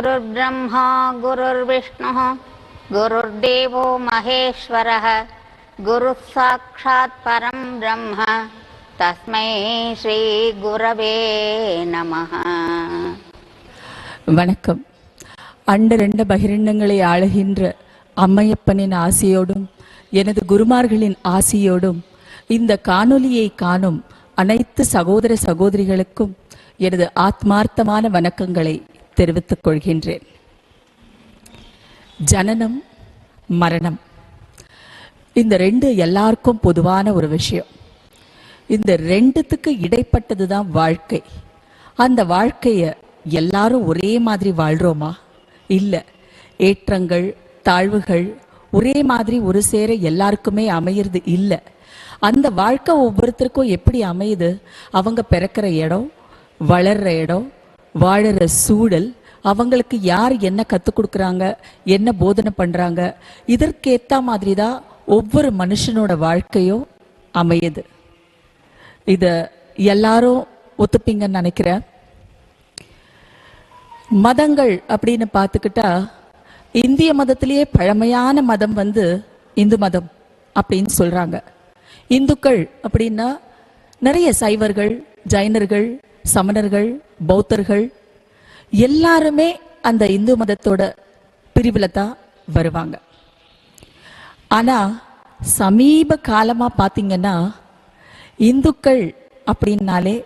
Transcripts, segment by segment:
गुरुर्ब्रह्मा गुरुर्विष्णुः गुरुर्देवो महेश्वरः गुरुः साक्षात् परं ब्रह्म तस्मै श्रीगुरवे नमः வணக்கம் அண்டரண்ட பகிரண்டங்களை ஆளுகின்ற அம்மையப்பனின் ஆசியோடும் எனது குருமார்களின் ஆசியோடும் இந்த காணொளியை காணும் அனைத்து சகோதர சகோதரிகளுக்கும் எனது ஆத்மார்த்தமான வணக்கங்களை தெரிவித்துக் கொள்கின்றேன். ஜனனம் மரணம். இந்த ரெண்டு எல்லாருக்கும் பொதுவான ஒரு விஷயம். இந்த ரெண்டுத்துக்கு இடைப்பட்டது தான் வாழ்க்கை. அந்த வாழ்க்கையை எல்லாரும் ஒரே மாதிரி வாழ்றோமா? இல்லை ஏற்றங்கள் தாழ்வுகள் ஒரே மாதிரி ஒரு சேர எல்லாருக்குமே அமையிறது இல்லை. அந்த வாழ்க்கை ஒவ்வொருத்தருக்கும் எப்படி அமையுது? அவங்க பிறக்கிற இடம் வளர்ற இடம் வாழற சூழல் அவங்களுக்கு யார் என்ன கற்றுக் கொடுக்குறாங்க என்ன போதனை பண்ணுறாங்க இதற்கேற்ற மாதிரி தான் ஒவ்வொரு மனுஷனோட வாழ்க்கையும் அமையுது. இதை எல்லாரும் ஒத்துப்பீங்கன்னு நினைக்கிறேன். மதங்கள் அப்படின்னு பார்த்துக்கிட்டா இந்திய மதத்திலேயே பழமையான மதம் வந்து இந்து மதம் அப்படின்னு சொல்கிறாங்க இந்துக்கள் அப்படின்னா நிறைய சைவர்கள் ஜைனர்கள் சமணர்கள் பௌத்தர்கள் எல்லாருமே அந்த இந்து மதத்தோட பிரிவில் தான் வருவாங்க. ஆனால் சமீப காலமாக பார்த்தீங்கன்னா இந்துக்கள் அப்படின்னாலே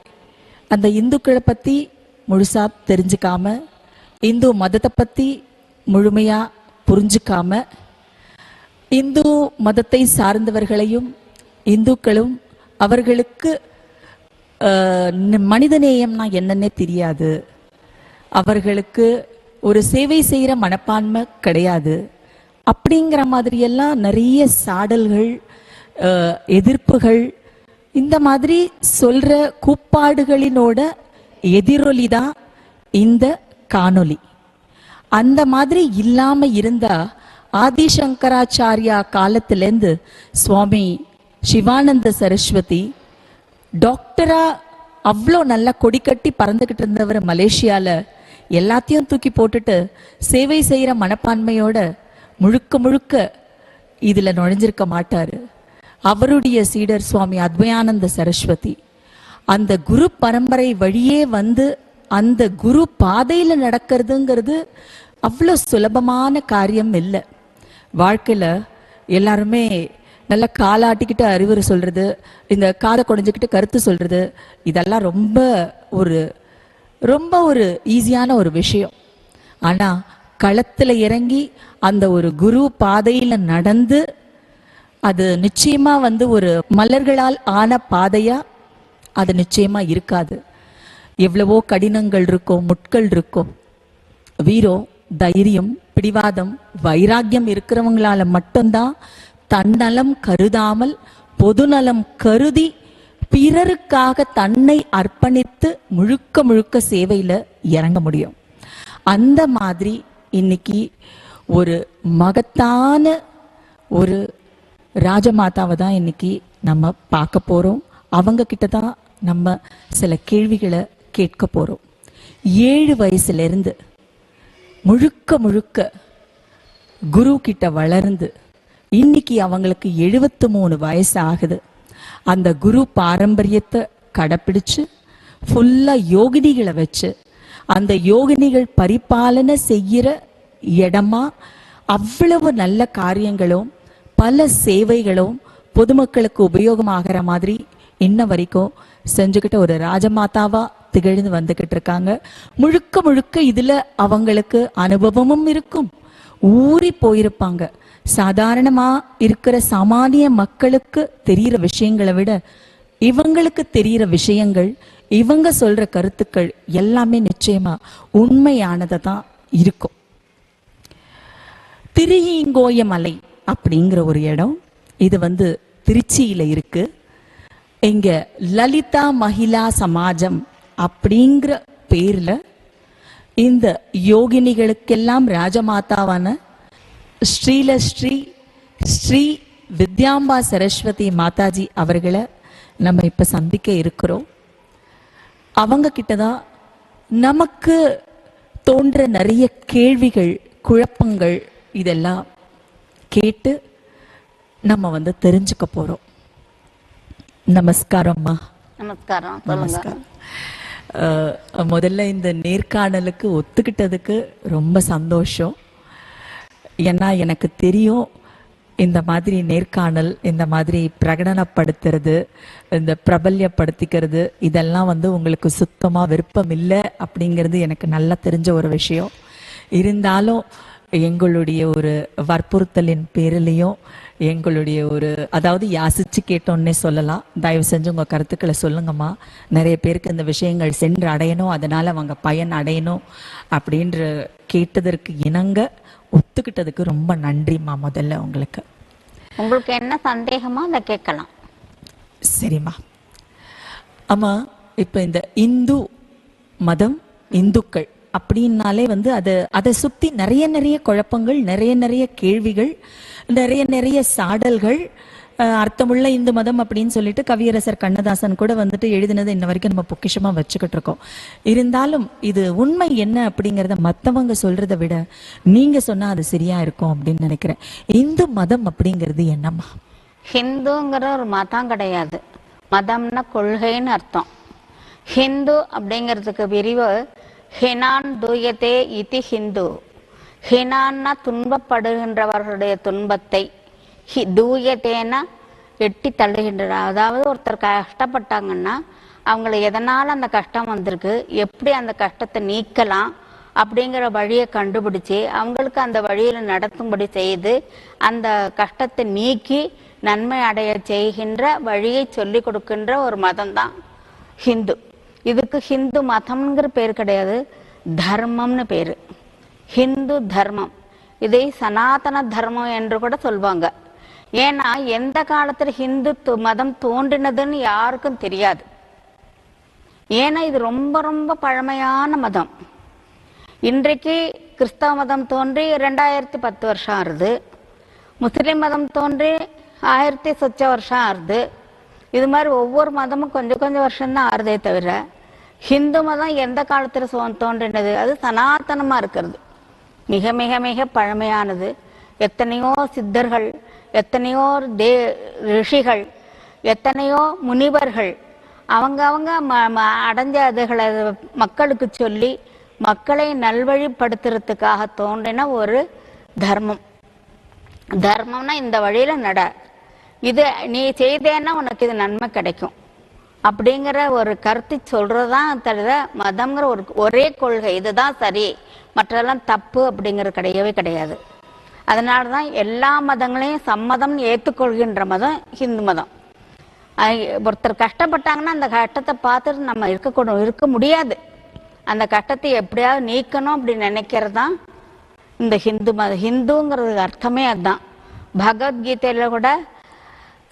அந்த இந்துக்களை பற்றி முழுசா தெரிஞ்சுக்காம இந்து மதத்தை பற்றி முழுமையாக புரிஞ்சுக்காம இந்து மதத்தை சார்ந்தவர்களையும் இந்துக்களும் அவர்களுக்கு மனிதநேயம்னா என்னன்னே தெரியாது. அவர்களுக்கு ஒரு சேவை செய்கிற மனப்பான்மை கிடையாது. அப்படிங்கிற மாதிரியெல்லாம் நிறைய சாடல்கள் எதிர்ப்புகள் இந்த மாதிரி சொல்கிற கூப்பாடுகளினோட எதிரொலி தான் இந்த காணொளி. அந்த மாதிரி இல்லாமல் இருந்தால் ஆதிசங்கராச்சாரியா காலத்திலேருந்து சுவாமி சிவானந்த சரஸ்வதி டாக்டரா அவ்வளோ நல்லா கொடி கட்டி பறந்துகிட்டு இருந்தவர் மலேசியால எல்லாத்தையும் தூக்கி போட்டுட்டு சேவை செய்கிற மனப்பான்மையோட முழுக்க முழுக்க இதில் நுழைஞ்சிருக்க மாட்டார். அவருடைய சீடர் சுவாமி அத்வயானந்த சரஸ்வதி. அந்த குரு பரம்பரை வழியே வந்து அந்த குரு பாதையில் நடக்கிறதுங்கிறது அவ்வளோ சுலபமான காரியம் இல்லை. வாழ்க்கையில் எல்லாருமே நல்லா காலாட்டிக்கிட்டு அறிவுரை சொல்கிறது இந்த காதை குடைஞ்சிக்கிட்டு கருத்து சொல்கிறது இதெல்லாம் ரொம்ப ஒரு ரொம்ப ஒரு ஈஸியான ஒரு விஷயம். ஆனால் களத்தில் இறங்கி அந்த ஒரு குரு பாதையில் நடந்து அது நிச்சயமாக வந்து ஒரு மலர்களால் ஆன பாதையாக அது நிச்சயமாக இருக்காது. எவ்வளவோ கடினங்கள் இருக்கும் முட்கள் இருக்கும். வீரம் தைரியம் பிடிவாதம் வைராக்கியம் இருக்கிறவங்களால மட்டும்தான் தன்னலம் கருதாமல் பொதுநலம் கருதி பிறருக்காக தன்னை அர்ப்பணித்து முழுக்க முழுக்க சேவையில் இறங்க முடியும். அந்த மாதிரி இன்னைக்கு ஒரு மகத்தான ஒரு ராஜமாதாவை தான் இன்னைக்கு நம்ம பார்க்க போகிறோம் அவங்க கிட்ட தான் நம்ம சில கேள்விகளை கேட்க போகிறோம் ஏழு வயசுலேருந்து முழுக்க முழுக்க குரு கிட்ட வளர்ந்து இன்னைக்கு அவங்களுக்கு எழுபத்து மூணு வயசு ஆகுது. அந்த குரு பாரம்பரியத்தை கடைப்பிடிச்சு ஃபுல்லாக யோகினிகளை வச்சு அந்த யோகினிகள் பரிபாலனை செய்கிற இடமா அவ்வளவு நல்ல காரியங்களும் பல சேவைகளும் பொதுமக்களுக்கு உபயோகமாகிற மாதிரி இன்ன வரைக்கும் செஞ்சுக்கிட்ட ஒரு ராஜமாதாவா திகழ்ந்து வந்துகிட்டு இருக்காங்க. முழுக்க முழுக்க இதுல அவங்களுக்கு அனுபவமும் இருக்கும். ஊறி போயிருப்பாங்க. சாதாரணமா இருக்கிற சாமானிய மக்களுக்கு தெரியிற விஷயங்களை விட இவங்களுக்கு தெரியிற விஷயங்கள் இவங்க சொல்ற கருத்துக்கள் எல்லாமே நிச்சயமா உண்மையானதை தான் இருக்கும். திரியீங்கோய மலை அப்படிங்கிற ஒரு இடம் இது வந்து திருச்சியில இருக்கு. இங்க லலிதா மகிழா சமாஜம் அப்படிங்கிற பேர்ல இந்த யோகினிகளுக்கெல்லாம் ராஜமாதாவான ஸ்ரீல ஸ்ரீ ஸ்ரீ வித்யாம்பா சரஸ்வதி மாதாஜி அவர்களை நம்ம இப்ப சந்திக்க இருக்கிறோம். அவங்க கிட்ட தான் நமக்கு தோன்ற நிறைய கேள்விகள் குழப்பங்கள் இதெல்லாம் கேட்டு நம்ம வந்து தெரிஞ்சுக்க போறோம். நமஸ்காரம்மா. நமஸ்காரம் நமஸ்காரம். முதல்ல இந்த நேர்காணலுக்கு ஒத்துக்கிட்டதுக்கு ரொம்ப சந்தோஷம். ஏன்னா எனக்கு தெரியும் இந்த மாதிரி நேர்காணல் இந்த மாதிரி பிரகடனப்படுத்துறது இந்த பிரபல்யப்படுத்திக்கிறது இதெல்லாம் வந்து உங்களுக்கு சுத்தமாக விருப்பம் இல்லை அப்படிங்கிறது எனக்கு நல்லா தெரிஞ்ச ஒரு விஷயம். இருந்தாலும் எங்களுடைய ஒரு வற்புறுத்தலின் பேரிலையும் எங்களுடைய ஒரு அதாவது யாசிச்சு கேட்டோன்னே சொல்லலாம். தயவு செஞ்சு உங்கள் கருத்துக்களை சொல்லுங்கம்மா. நிறைய பேருக்கு இந்த விஷயங்கள் சென்று அடையணும் அதனால் அவங்க பயன் அடையணும் அப்படின்ற கேட்டதற்கு இணங்க ஒத்துக்கிட்டதுக்கு ரொம்ப நன்றிம்மா முதல்ல உங்களுக்கு. உங்களுக்கு என்ன சந்தேகமோ அதை கேட்கலாம். சரிம்மா. ஆமா இப்போ இந்த இந்து மதம் இந்துக்கள் அப்படின்னாலே வந்து அது அதை சுத்தி நிறைய நிறைய குழப்பங்கள் நிறைய நிறைய கேள்விகள் நிறைய நிறைய சாடல்கள் அர்த்தமுள்ள இந்து மதம் அப்படின்னு சொல்லிட்டு கவியரசர் கண்ணதாசன் கூட வந்துட்டு எழுதினது இன்ன வரைக்கும் நம்ம பொக்கிஷமா வச்சுக்கிட்டு இருக்கோம். இருந்தாலும் இது உண்மை என்ன அப்படிங்கிறத மற்றவங்க சொல்றதை விட நீங்க சொன்னா அது சரியா இருக்கும் அப்படின்னு நினைக்கிறேன். இந்து மதம் அப்படிங்கிறது என்னம்மா? ஹிந்துங்கிற ஒரு மதம் கிடையாது. மதம்னா கொள்கைன்னு அர்த்தம். ஹிந்து அப்படிங்கிறதுக்கு விரிவு ஹினான் தூயத்தே இதி ஹிந்து. ஹினான்னா துன்பப்படுகின்றவர்களுடைய துன்பத்தை. ஹி தூயதேனா எட்டி தள்ளுகின்றனர் அதாவது ஒருத்தர் கஷ்டப்பட்டாங்கன்னா அவங்கள எதனால் அந்த கஷ்டம் வந்திருக்கு எப்படி அந்த கஷ்டத்தை நீக்கலாம் அப்படிங்கிற வழியை கண்டுபிடிச்சு அவங்களுக்கு அந்த வழியில் நடத்தும்படி செய்து அந்த கஷ்டத்தை நீக்கி நன்மை அடைய செய்கின்ற வழியை சொல்லி கொடுக்கின்ற ஒரு மதம்தான் ஹிந்து. இதுக்கு ஹிந்து மதம்ங்கிற பேர் கிடையாது தர்மம்னு பேர். ஹிந்து தர்மம். இதை சனாதன தர்மம் என்று கூட சொல்வாங்க. ஏன்னா எந்த காலத்தில் ஹிந்து மதம் தோன்றினதுன்னு யாருக்கும் தெரியாது. ஏன்னா இது ரொம்ப ரொம்ப பழமையான மதம். இன்றைக்கு கிறிஸ்தவ மதம் தோன்றி ரெண்டாயிரத்தி பத்து வருஷம் ஆறுது. முஸ்லீம் மதம் தோன்றி ஆயிரத்தி சொச்ச வருஷம் ஆறுது. இது மாதிரி ஒவ்வொரு மதமும் கொஞ்சம் கொஞ்சம் வருஷம்தான் ஆறுதே தவிர ஹிந்து மதம் எந்த காலத்தில் சோ தோன்றினது அது சனாதனமாக இருக்கிறது. மிக மிக மிக பழமையானது. எத்தனையோ சித்தர்கள் எத்தனையோ தே ரிஷிகள் எத்தனையோ முனிவர்கள் அவங்க அவங்க ம ம அடைஞ்ச அதுகளை மக்களுக்கு சொல்லி மக்களை நல்வழிப்படுத்துறதுக்காக தோன்றின ஒரு தர்மம். தர்மம்னா இந்த வழியில் நட. இது நீ செய்தேன்னா உனக்கு இது நன்மை கிடைக்கும். அப்படிங்கிற ஒரு கருத்து சொல்றதுதான் தவிர மதம்ங்கிற ஒரு ஒரே கொள்கை இதுதான் சரி. மற்றெல்லாம் தப்பு அப்படிங்கிறது கிடையவே கிடையாது. அதனால தான் எல்லா மதங்களையும் சம்மதம் ஏற்றுக்கொள்கின்ற மதம் ஹிந்து மதம். ஒருத்தர் கஷ்டப்பட்டாங்கன்னா அந்த கஷ்டத்தை பார்த்துட்டு நம்ம இருக்கக்கூடும் இருக்க முடியாது. அந்த கஷ்டத்தை எப்படியாவது நீக்கணும் அப்படின்னு நினைக்கிறது தான் இந்த ஹிந்து மத ஹிந்துங்கிறது அர்த்தமே அதுதான். பகவத்கீதையில் கூட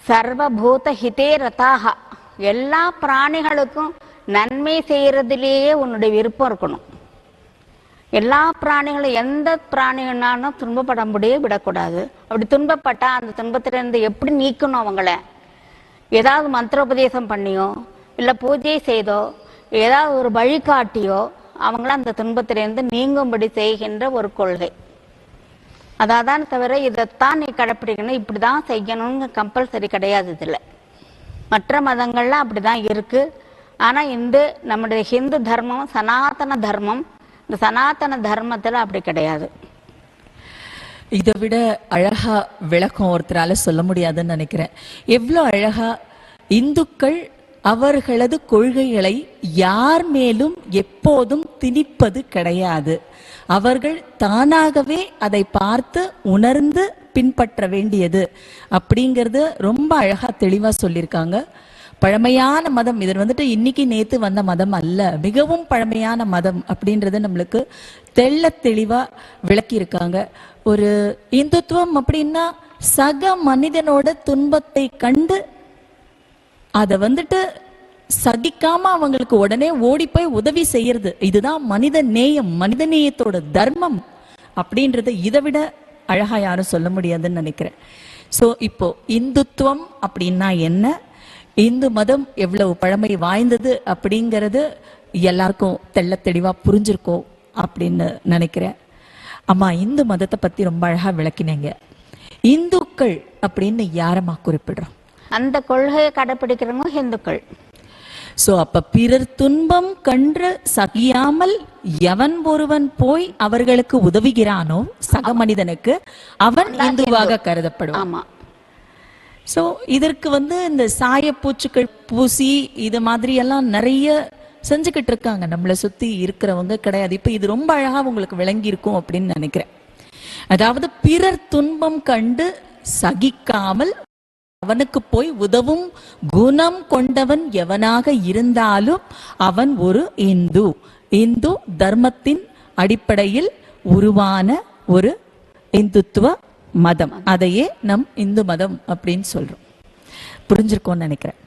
சர்வபூத ஹிதே ரதாகா எல்லா பிராணிகளுக்கும் நன்மை செய்யறதுலேயே உன்னுடைய விருப்பம் இருக்கணும். எல்லா பிராணிகளும் எந்த பிராணிகள்னாலும் துன்பப்பட முடிய விடக்கூடாது. அப்படி துன்பப்பட்டா அந்த துன்பத்திலிருந்து எப்படி நீக்கணும் அவங்கள? ஏதாவது மந்திரோபதேசம் பண்ணியோ இல்லை பூஜை செய்தோ ஏதாவது ஒரு வழிகாட்டியோ அவங்கள அந்த துன்பத்திலிருந்து நீங்கும்படி செய்கின்ற ஒரு கொள்கை. அதான் தவிர இதைத்தான் நீ கடைப்பிடிக்கணும். இப்படி தான் செய்யணும்னு கம்பல்சரி கிடையாது இதில். மற்ற மதங்கள்லாம் அப்படி தான் இருக்குது ஆனால் இந்த நம்முடைய ஹிந்து தர்மம் சனாதன தர்மம் இந்த சனாதன தர்மத்தில் அப்படி கிடையாது. இதை விட அழகா விளக்கம் ஒருத்தரால சொல்ல முடியாதுன்னு நினைக்கிறேன். எவ்வளோ அழகா இந்துக்கள் அவர்களது கொள்கைகளை யார் மேலும் எப்போதும் திணிப்பது கிடையாது. அவர்கள் தானாகவே அதை பார்த்து உணர்ந்து பின்பற்ற வேண்டியது அப்படிங்கிறது ரொம்ப அழகா தெளிவா சொல்லியிருக்காங்க. பழமையான மதம் இது வந்துட்டு இன்னைக்கு நேத்து வந்த மதம் அல்ல மிகவும் பழமையான மதம் அப்படின்றத நம்மளுக்கு தெள்ள தெளிவா விளக்கியிருக்காங்க. ஒரு இந்துத்துவம் அப்படின்னா சக மனிதனோட துன்பத்தை கண்டு அதை வந்துட்டு சகிக்காம அவங்களுக்கு உடனே ஓடி போய் உதவி செய்யறது. இதுதான் மனித நேயம் மனித நேயத்தோட தர்மம் அப்படின்றத. இதை விட அழகா யாரும் சொல்ல முடியாதுன்னு நினைக்கிறேன். சோ இப்போ இந்துத்துவம் அப்படின்னா என்ன? இந்து மதம் எவ்வளவு பழமை வாய்ந்தது அப்படிங்கிறது எல்லாருக்கும் தெள்ள தெளிவா புரிஞ்சிருக்கோம் அப்படின்னு நினைக்கிறேன். அம்மா இந்து மதத்தை பத்தி ரொம்ப அழகா விளக்கினீங்க. இந்துக்கள் அப்படின்னு யாரம்மா குறிப்பிடுறோம்? அந்த கொள்கையை கடைபிடிக்கிறவங்க ஹிந்துக்கள் சோ அப்ப பிறர் துன்பம் கன்று சகியாமல் எவன் ஒருவன் போய் அவர்களுக்கு உதவுகிறானோ சக மனிதனுக்கு அவன் இந்துவாக கருதப்படுவான் ஆமா. சோ இதற்கு வந்து இந்த சாயப்பூச்சுக்கள் பூசி இது மாதிரி எல்லாம் நிறைய செஞ்சுக்கிட்டு இருக்காங்க. நம்மளை சுத்தி இருக்கிறவங்க கிடையாது. இப்ப இது ரொம்ப அழகா உங்களுக்கு விளங்கி இருக்கும் அப்படின்னு நினைக்கிறேன். அதாவது பிறர் துன்பம் கண்டு சகிக்காமல் அவனுக்கு போய் உதவும் குணம் கொண்டவன் எவனாக இருந்தாலும் அவன் ஒரு இந்து. இந்து தர்மத்தின் அடிப்படையில் உருவான ஒரு இந்துத்துவ மதம். அதையே நம் இந்து மதம் அப்படின்னு சொல்றோம். புரிஞ்சிருக்கோம்னு நினைக்கிறேன்.